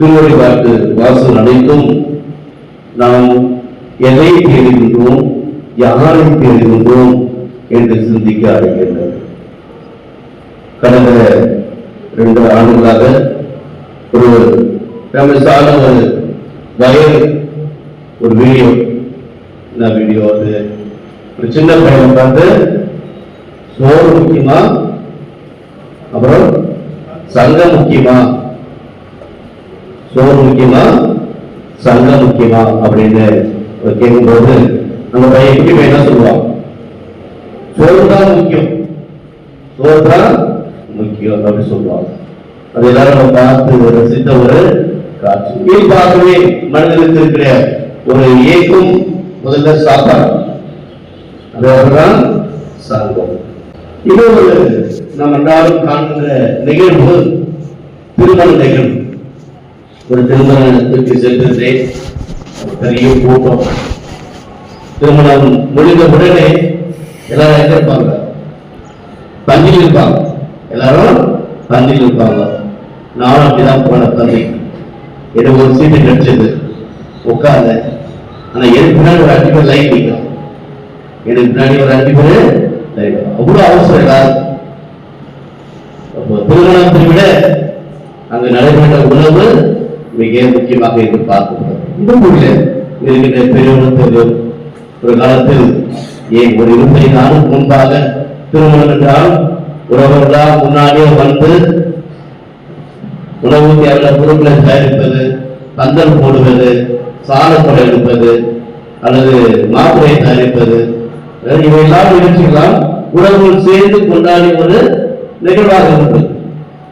திருவடி பார்த்து வாசல் அனைத்தும் நாம் எதை தேடுகின்றோம் யாரை தேடுகின்றோம்? என்று சிந்திக்க அழைக்கின்றது கடந்த ரெண்டு ஆண்டுகளாக ஒரு ஃபேமஸான ஒரு வயல் ஒரு வீடியோ என்ன வீடியோ அது? ஒரு சின்ன பையன் பார்த்து சோறு முக்கியமா? அப்புறம் சங்கம் முக்கியமா? குடும்பம் முக்கியமா? சங்கம் முக்கியமா? அப்படின்னு கேட்கும்போது நம்ம பையன் எப்படி என்ன சொல்லுவான்? சோறு தான் முக்கியம். சோறு தான் முக்கியம் அப்படின்னு சொல்லுவாங்க அது எல்லாரும் நம்ம பார்த்து ரசித்த ஒரு காட்சி. இயல்பாகவே மனிதனுக்கு இருக்கிற ஒரு ஏக்கம் முதல்ல சாப்பாடு. அதுதான் சங்கம். இது ஒரு நம்ம எல்லாரும் காண்கின்ற நிகழ்வு திருமண நிகழ்வு. ஒரு திருமணத்திற்கு சென்றிருந்தேன் பெரிய கூட்டம். திருமணம் முடிந்த உடனே எல்லாரும் எங்க இருப்பாங்க? பந்தியில் இருப்பாங்க. எல்லாரும் பந்தியில் இருப்பாங்க. நானும் அப்படிதான் போன பந்தி எனக்கு ஒரு சீட்டு கிடைச்சது உட்கார்ந்த ஆனா எனக்கு பின்னாடி ஒரு அஞ்சு பேர் லைன் நிற்கும் எனக்கு பின்னாடி ஒரு அஞ்சு பேர் லைன் அவ்வளவு அவசரம் எல்லாரும். திருமணத்தை விட அங்கு நடைபெற்ற உணவு மிக முக்கியமாக என்று பார்க்கப்படும். இந்த இருக்கின்ற பெரியவர்களுக்கு ஒரு காலத்தில் ஏன் ஒரு இருபத்தி நாளும் முன்பாக திருமணம் என்றால் உறவர்களால் முன்னாடியே வந்து உணவு தேவையான பொருட்களை தயாரிப்பது பந்தல் போடுவது சாணப்படை எடுப்பது அல்லது மாப்பிளை தயாரிப்பது இவையெல்லாம் நிகழ்ச்சிகளால் உறவுகள் சேர்ந்து கொண்டாடி ஒரு நிகழ்வாக இருந்தது.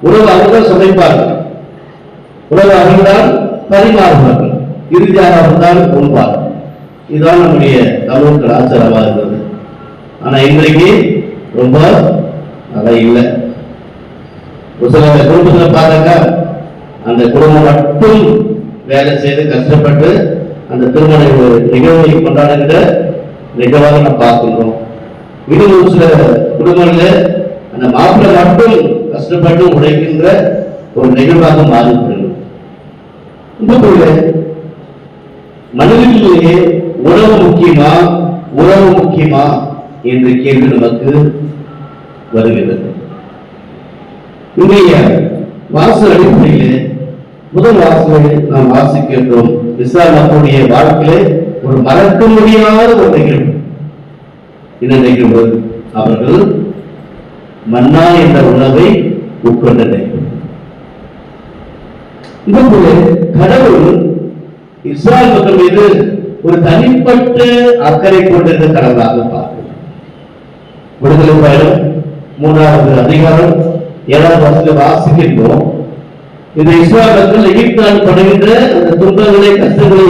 உறவு அவர்கள் சமைப்பார்கள் உணவு அறிந்தால் பரிமாறுவார்கள் இறுதியாக அவர்களால் உண்பார்கள் இதுதான் நம்முடைய தமிழ் கலாச்சாரமாக இருந்தது ஆனா இன்றைக்கு ரொம்ப நல்லா இல்லை. ஒரு சில குடும்பத்தில் பாருங்க அந்த குடும்பம் மட்டும் வேலை செய்து கஷ்டப்பட்டு அந்த திருமண நிகழ்வை கொண்டாடுகிற நிகழ்வாக நம்ம பார்க்கின்றோம். இன்னும் ஒரு சில குடும்பங்களில் அந்த மாப்பிள்ளை மட்டும் கஷ்டப்பட்டு உழைக்கின்ற ஒரு நிகழ்வாக மாறுகிறது இந்த போல மனிதனிலேயே உணவு முக்கியமா உறவு முக்கியமா என்ற கேள்வி நமக்கு வருகிறது இன்றைய வாசல் அடிப்படையிலே முதல் வாசலை நாம் வாசிக்கின்றோம் இஸ்லாம் வாழ்க்கையிலே ஒரு மறக்க முடியாத ஒரு நிகழ்வு. என்ன நிகழ்வு? அவர்கள் மன்னா என்ற உணவை உட்கொண்ட நிகழ்வு இந்த கடவுள் இஸ்ரால் மக்கள் மீது ஒரு தனிப்பட்ட அக்கறை கொண்டிருந்த கடவுளாக பார்க்கிறோம் விடுதலை பயணம் மூன்றாவது அதிகாரம் ஏழாவது வருஷத்தில் வாசிக்கின்றோம். இந்த இஸ்ராயல் மக்கள் எகிப்தான் படுகின்ற அந்த துன்பங்களை கஷ்டங்களை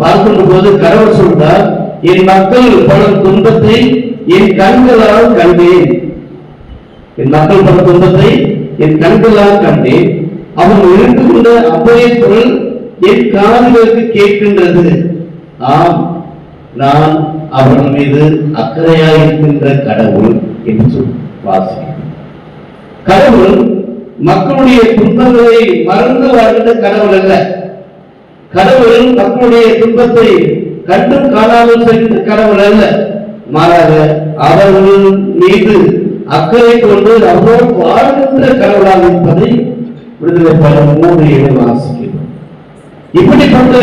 பார்க்கின்ற போது கடவுள் சொல்றார் என் மக்கள் படும் துன்பத்தை என் கண்களால் கண்டேன். என் மக்கள் படும் துன்பத்தை என் கண்களால் கண்டேன். அவன் எழுந்து கொண்ட அப்போதைய குரல் என் காதுகளுக்கு கேட்கின்றது. ஆம் நான் அவன் மீது அக்கறையாயிருக்கின்ற கடவுள் என்று வாசி கடவுள் மக்களுடைய துன்பங்களை மறந்து வாழ்கின்ற கடவுள் அல்ல. கடவுள் மக்களுடைய துன்பத்தை கண்டும் காணாமல் செய்கின்ற கடவுள் அல்ல. மாறாக அவர்கள் மீது அக்கறை கொண்டு அவ்வளவு வாழ்கின்ற கடவுளாக இருப்பதை விடுதலை பலம் மூன்று ஏழு வாசிக்கிறோம் இப்படிப்பட்ட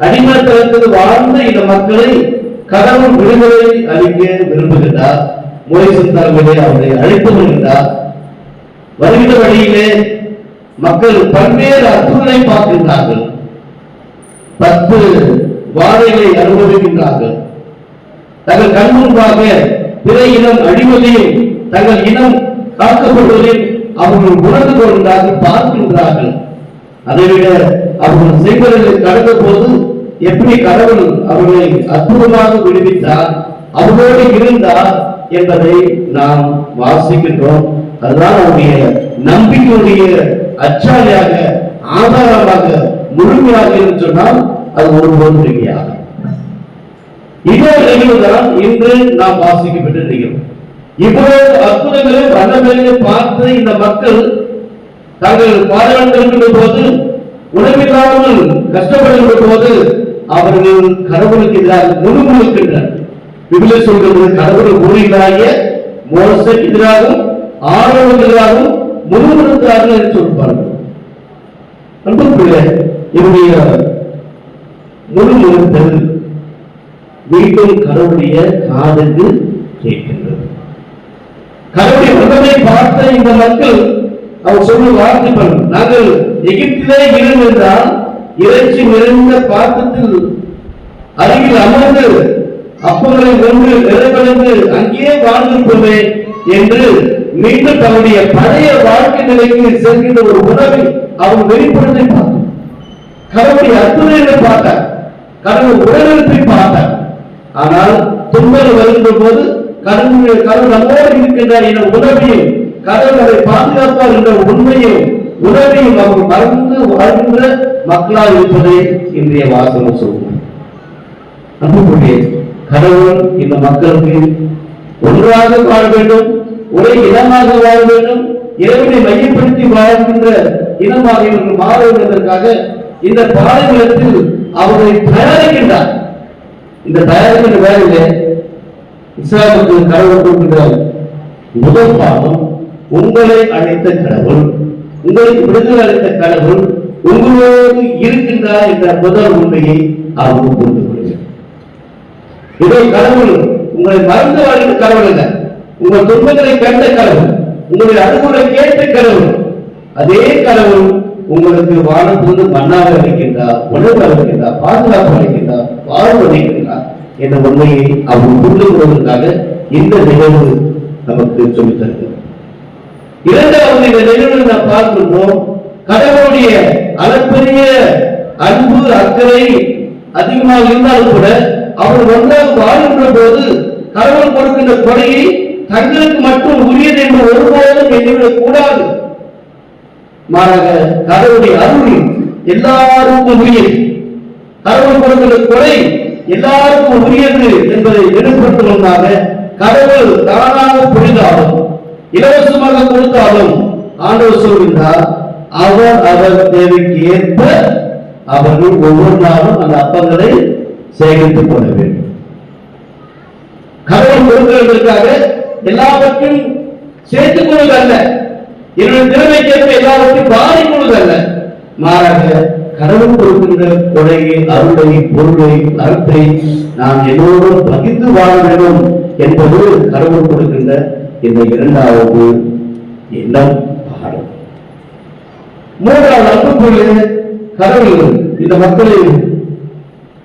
அடிமத்தனத்தில் வாழ்ந்த இந்த மக்களை கடவுள் விடுதலை அளிக்க விரும்புகின்றார். மொழிசன் தலைமையிலே அவரை அழைத்து வருகின்றார். வருகின்ற வழியிலே மக்கள் பல்வேறு அற்புதங்களை பார்க்கின்றார்கள். பத்து வாழைகளை அனுபவிக்கின்றார்கள். தங்கள் கண் முன்பாக பிற இனம் அழிவதையும் தங்கள் இனம் காக்கப்படுவதையும் அவர்கள் உணர்ந்து கொள்கிறார்கள் பார்க்கின்றார்கள். அதைவிட அவர்கள் செய்வதில் கடந்த போது எப்படி கடவுள் அவர்களை அற்புதமாக விடுவித்தார் அவர்களோடு இருந்தார் என்பதை நாம் வாசிக்கின்றோம். அதுதான் அவருடைய நம்பிக்கையுடைய அச்சாரியாக ஆதாரமாக முழுமையாக என்று சொன்னால் அது ஒருபோதும் மிகையாக இதே நிகழ்வுதான் இன்று நாம் வாசிக்கப்பட்டு நிகழ்வு இவ்வளவு அற்புதங்களை வல்லமையை பார்த்து இந்த மக்கள் தங்கள் பாராளுகின்ற போது உணவில்லாமல் கஷ்டப்படுகின்ற போது அவர்கள் கடவுளுக்கு எதிராக முழுமுழுக்கின்றனர் விபிலை சொல்கிறது கடவுள் ஊழியர்களாகிய மோசக்கு எதிராகவும் ஆரோவுக்கு எதிராகவும் முழுமுழுக்கிறார்கள் என்று சொல்வார்கள் அன்புக்குரிய இவருடைய முழுமுழுத்தல் மீண்டும் கடவுளுடைய காதுக்கு கேட்கின்றது. கடவுளுடைய உடனே பார்த்த இந்த மக்கள் அவர் சொல்லும் பண்ணும் நாங்கள் எகிப்திலே இருந்தால் இறைச்சி நிறைந்த பாத்திரத்தில் அருகில் அமர்ந்து அப்பங்களை ஒன்று நிறைவடைந்து அங்கேயே வாழ்ந்திருப்போமே என்று மீண்டும் தன்னுடைய பழைய வாழ்க்கை நிலைக்கு செல்கின்ற ஒரு உணவை அவன் வெளிப்படுத்தி பார்த்தான் கடவுளை அற்புதங்களை பார்த்தார். கடவுள் உடலிருப்பை பார்த்தார். ஆனால் துன்பல் வருகின்ற போது கடவுள் கடவுள் நம்மோடு இருக்கின்றார் என உணவையும் கடவுள் அதை பாதுகாப்பார் என்ற உண்மையும் உணவையும் அவர் மறந்து வாழ்கின்ற மக்களாக இருப்பதை இன்றைய வாசகம் சொல்லும் அன்புக்குரிய கடவுள் இந்த மக்களுக்கு ஒன்றாக வாழ வேண்டும் ஒரே இனமாக வாழ வேண்டும் இறைவனை மையப்படுத்தி வாழ்கின்ற இனமாக இவர்கள் மாற வேண்டுவதற்காக இந்த பாலைநிலத்தில் அவர்களை தயாரிக்கின்றார். இந்த தயாரிக்கின்ற வேலையிலே இஸ்லாமுக்கு கடவுள் கொடுக்கின்ற முதல் பாவம் உங்களை அழைத்த கடவுள் உங்களுக்கு விடுதலை அளித்த கடவுள் உங்களோடு இருக்கின்றார் என்ற முதல் உண்மையை அவர் புரிந்து கொள்கிறார் இதோ கடவுள் உங்களை மறந்து வாழ்கிற கடவுள் அல்ல. உங்கள் துன்பங்களை கண்ட கடவுள் உங்களுடைய அனுகூலை கேட்ட கடவுள். அதே கடவுள் உங்களுக்கு வானத்திலிருந்து மண்ணாக அளிக்கின்றார் உணவு அளிக்கின்றார் பாதுகாப்பு அளிக்கின்றார் வாழ்வு அளிக்கின்றார். என்ற உண்மையை அவர் புரிந்து கொள்வதற்காக இந்த நிகழ்வு நமக்கு சொல்லித்தருகிறது. இரண்டாவது இந்த நிகழ்வு நாம் பார்க்கின்றோம். கடவுளுடைய அளப்பரிய அன்பு அக்கறை அதிகமாக இருந்தாலும் கூட அவர் ஒன்றாக வாழ்கின்ற போது கடவுள் கொடுக்கின்ற கொடையை தங்களுக்கு மட்டும் உரியது என்று ஒருபோதும் எண்ணிவிடக் கூடாது. மாறாக கடவுளுடைய அருள் எல்லாருக்கும் உரியது கடவுள் கொடுக்கின்ற கொடை எல்லாருக்கும் உரியது என்பதை வெளிப்படுத்துவதற்காக கடவுள் தானாக புரிந்தாலும் இலவசமாக கொடுத்தாலும் ஆண்டவர் சொல்கின்றார் அவர் அவர் தேவைக்கு ஏற்ப அவர்கள் ஒவ்வொரு நாளும் அந்த அப்பங்களை சேகரித்துக் கொள்ள வேண்டும். கடவுள் கொடுக்கிறதற்காக எல்லாவற்றையும் சேர்த்துக் கொள்வதல்ல. என்னுடைய திறமைக்கேற்ப எல்லாவற்றையும் பாதிக்கொள்வதல்ல மாறாக கடவுள் கொடுக்கின்ற கொடையை அருளை பொருளை அறத்தை நாம் எல்லோரும் பகிர்ந்து வாழ வேண்டும் என்பது கடவுள் கொடுக்கின்ற இந்த இரண்டாவது எண்ணம் பாடம். மூன்றாவது அன்புக்குரிய கடவுள் இந்த மக்களை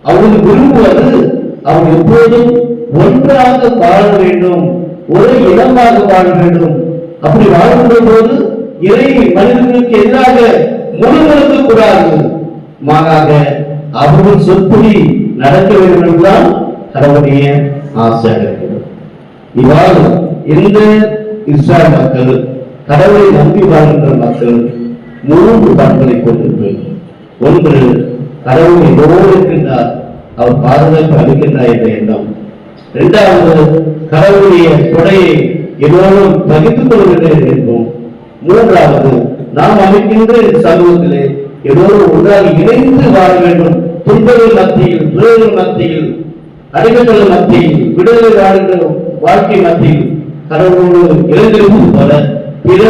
அவர்கள் விரும்புவது அவர் எப்போதும் ஒன்றாக வாழ வேண்டும் ஒரே இடமாக வாழ வேண்டும். அப்படி வாழ்கின்ற போது இறை மனிதர்களுக்கு எதிராக முழுமுழுக்க கூடாது. மாறாக அவர்கள் சொற்படி நடக்க வேண்டும் என்றுதான் கடவுளுடைய ஆசையாக இருக்கிறது இவ்வாறு இந்த இஸ்ரா மக்கள் கடவுளை நம்பி வாழ்கின்ற மக்கள் மூன்று பண்புகளை கொண்டிருக்கிறது ஒன்று கடவுள் எதோ இருக்கின்றார் அவர் பாதுகாப்பு அளிக்கின்றார் என்ற எண்ணம். இரண்டாவது கடவுளுடைய கொடையை எதோ பகிர்ந்து கொள்கின்றேன் என்போம் மூன்றாவது நாம் அமைக்கின்ற சமூகத்திலே எல்லோரும் ஒன்றாக இணைந்து வாழ வேண்டும். துன்பங்கள் மத்தியில் துறைகள் மத்தியில் அடிமைகள் மத்தியில் விடுதலை வாழ்கின்ற வாழ்க்கை மத்தியில். கடவுளோடு இணைந்திருப்பது போல பிற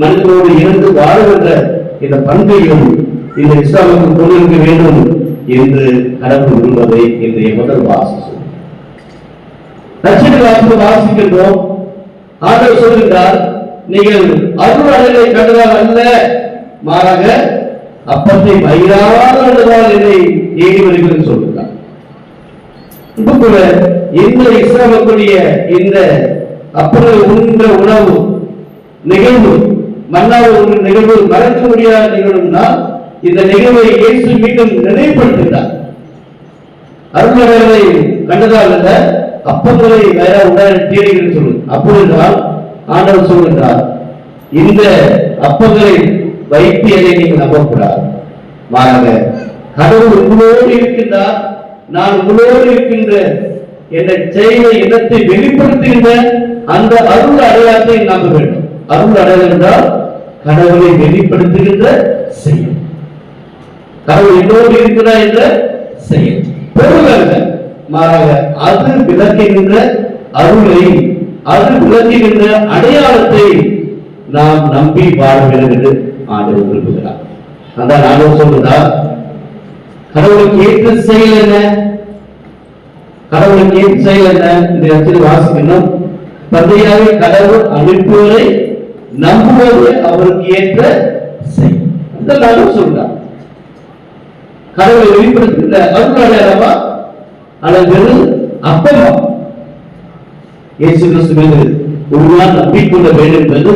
மனிதனோடு இணைந்து வாழுகின்ற இந்த பண்பையும் இந்த இஸ்லாமுக்கு கொண்டிருக்க வேண்டும் என்று கடவுள் விரும்பதை இன்றைய முதல் வாசி நட்சத்திர வாசிப்பு வாசிக்கின்றோம். ஆண்டவர் சொல்கின்றார் நீங்கள் அருள் அழகை கண்டதால் அல்ல. மாறாக அப்பத்தை பயிராத இதை என்னை தேடி வருகிறது சொல்கிறார் இப்ப கூட இந்த இஸ்லாமக்குரிய இந்த அப்பங்கள் உண்கிற உணவு நிகழ்வு மன்னாவது நிகழ்வு மறக்க முடியாத நிகழ்வுனா இந்த நிகழ்வை இயேசு மீண்டும் நினைவுபடுத்துகிறார். அருள்களை கண்டதால் அல்ல அப்பங்களை வேற உடனே தேடுகிறேன் சொல்லு அப்பொழுதுதான் ஆண்டவர் சொல்கின்றார் இந்த அப்பங்களை வைத்தியரை நீங்கள் நம்பக்கூடாது. மாறாக கடவுள் உங்களோடு இருக்கின்றார் நான் உங்களோடு இருக்கின்ற என்னை செய்த இடத்தை வெளிப்படுத்துகின்ற அந்த அருள் அடையாளத்தை நம்ப வேண்டும். அருள் அடையாளம் என்றால் கடவுளை வெளிப்படுத்துகின்ற செயல். கடவுள் என்னோடு இருக்கிறார் என்ற செயல். பொருள் மாறாக அது விளக்குகின்ற அருளை அது விளக்குகின்ற அடையாளத்தை நாம் நம்பி வாழ வேண்டும் ஆண்டவர் விரும்புகிறார் அந்த ஆண்டவர் சொல்றதா கடவுளுக்கு ஏற்ற செயல் என்ன? கடவுளுக்கு ஏற்ற செயல் என்ன? இந்த இடத்தில் வாசிக்கணும். தந்தையாவை கடவுள் அனுப்புவதை நம்புவது அவருக்கு ஏற்ற செயல். அந்த நானும் சொல்றார் கடவுளை வெளிப்படுத்த அருள் அடையாளமா அல்லது அப்பமா? இயேசு கிறிஸ்து மீது உருவான் நம்பிக்கொள்ள வேண்டும் என்பது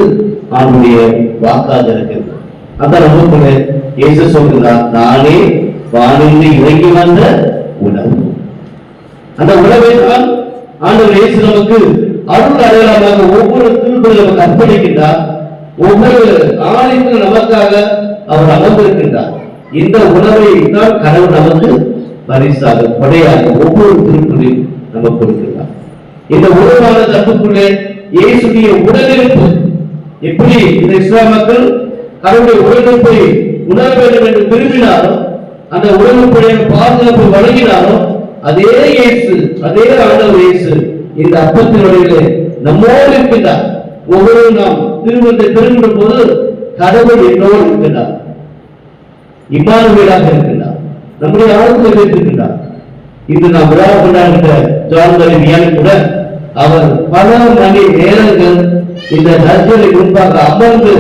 அவனுடைய வாக்காக இருக்கிறது அந்த ரொம்ப இயேசு சொல்கிறார் நானே வானிலை இறங்கி வந்த உணவு அந்த உணவை தான் ஆண்டவர் இயேசு நமக்கு அருள் அடையாளமாக ஒவ்வொரு திருப்பதி நமக்கு அர்ப்பணிக்கின்றார். ஒவ்வொரு ஆலயத்தில் நமக்காக அவர் அமர்ந்திருக்கின்றார். இந்த உணவை தான் கடவுள் நமக்கு பரிசாக கொடையாக ஒவ்வொரு திருப்பதியும் நமக்கு கொடுக்கிறார் இந்த உணவான தப்புக்குள்ளே இயேசுடைய உடலிருப்பு எப்படி இந்த இஸ்லாம் மக்கள் தன்னுடைய உடலிருப்பை உணர வேண்டும் என்று விரும்பினாலும் அந்த உடலுக்குடைய பாதுகாப்பு வழங்கினாலும் அதே இயேசு அதே ஆண்டவர் இயேசு இந்த அப்பத்தினுடைய நம்மோடு இருக்கின்றார். ஒவ்வொரு நாம் திருமணத்தை பெறுகின்ற போது கடவுள் என்னோடு இருக்கின்றார். இம்மானுவேலாக இருக்கின்றார். நம்முடைய ஆளுநர் வைத்திருக்கின்றார் இன்று நாம் விழா கொண்டாடுகிற ஜான்வரி கூட அவர் பல மணி நேரங்கள் இந்த நற்சலை முன்பாக அமர்ந்து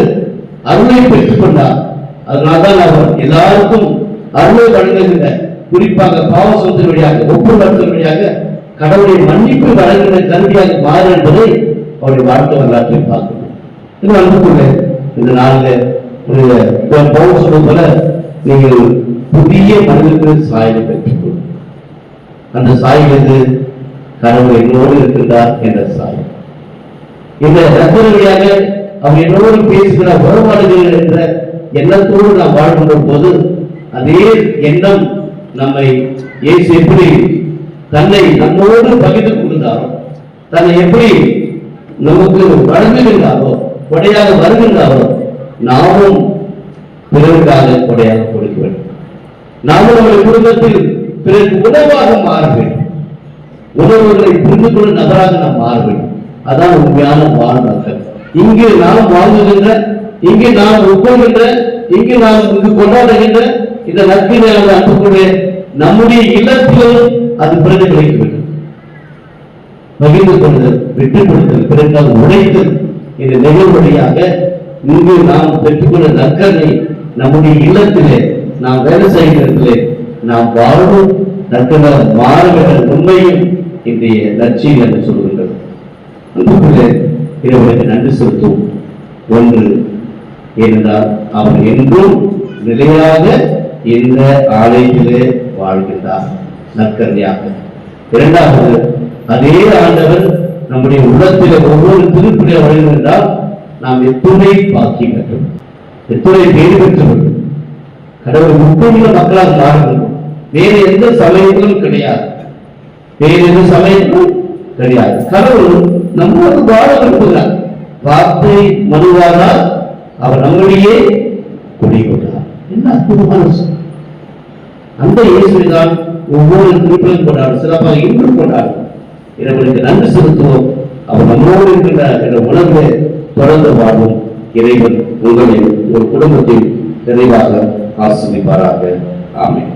அருளை பெற்றுக் கொண்டார் அதனால்தான் அவர் எல்லாருக்கும் அருளை வழங்குகின்ற குறிப்பாக பாவசத்தின் வழியாக ஒப்புணர்த்தின் வழியாக கடவுளை மன்னிப்பு வழங்குகிற கருவியாக மாறு என்பதை அவருடைய வாழ்க்கை வரலாற்றில் பார்க்கணும் இன்னும் அன்புக்குள்ள இந்த நாளில் ஒரு சொல்வது போல நீங்கள் புதிய மனிதனுக்கு சாயலை பெற்றுக்கொள்ளும் அந்த சாயல் எது கடவுள் என்னோடு இருக்கின்றார் என்ற சாயல். இந்த ரத்தன வழியாக அவர் என்னோடு பேசுகிற வேறுபாடுகள் என்ற எண்ணத்தோடு நாம் வாழ்கின்ற போது அதே எண்ணம் நம்மை ஏசு எப்படி தன்னை நம்மோடு பகிர்ந்து கொண்டாரோ தன்னை எப்படி நமக்கு வழங்குகின்றாரோ கொடையாக வருகின்றாரோ நாமும் பிறருக்காக கொடையாக கொடுக்க வேண்டும். நாமும் நம்முடைய குடும்பத்தில் பிறருக்கு உணவாக மாற வேண்டும். உணவுகளை புரிந்து கொள்ளும் நபராக நாம் மாற வேண்டும். அதான் உண்மையான வாழ்நாட்கள் இங்கே நாம் வாழ்ந்துகின்ற இங்கே நாம் உட்கொள்கின்ற இங்கே நாம் இங்கு கொண்டாடுகின்ற இந்த நற்கிணையான அனுப்பக்கூடிய நம்முடைய இல்லத்திலும் அது பிரதிபலிக்க வேண்டும் பகிர்ந்து கொள்ளுதல் வெற்றி கொடுத்தல் பிறந்தால் உழைத்தல் இந்த நிகழ்வழியாக இங்கு நாம் பெற்றுக்கொண்ட நற்கனை நம்முடைய இல்லத்திலே நாம் வேலை செய்கிறதிலே நாம் வாழும் நற்கனால் மாறுகிற உண்மையும் இன்றைய நற்செய்தி என்று சொல்கின்றது அன்புக்குள்ளே இறைவனுக்கு நன்றி செலுத்துவோம். ஒன்று ஏனென்றால் அவர் என்றும் நிலையாக இந்த ஆலயத்திலே வாழ்கின்றார். நற்கன்னியாக இரண்டாவது அதே ஆண்டவர் நம்முடைய உள்ளத்தில் ஒவ்வொரு திருப்பிலே வழிகின்றால் நாம் எத்துணை பாக்கி பெற்றோம். எத்துணை பெற்று பெற்றவர்கள் கடவுள் முப்பதுல மக்களாக மாறுகின்றோம். வேறு எந்த சமயங்களும் கிடையாது. வேறு எந்த சமயங்களும் கிடையாது கடவுள் நம்மோடு வாழ விரும்புகிறார். வார்த்தை மனுவானால் அவர் நம்முடையே குடிகொண்டார் என்ன அற்புதமான அந்த இயேசுவை தான் ஒவ்வொரு திருப்பிலும் கொண்டாடும் சிறப்பாக இன்றும் கொண்டாடும். இறைவனுக்கு நன்றி செலுத்துவோம். அவர் நம்மோடு இருக்கின்றார் என்ற உணர்வை தொடர்ந்து வாழும் இறைவன் உங்களை ஒரு குடும்பத்தில் நிறைவாக ஆசிரிப்பாராக ஆமென்.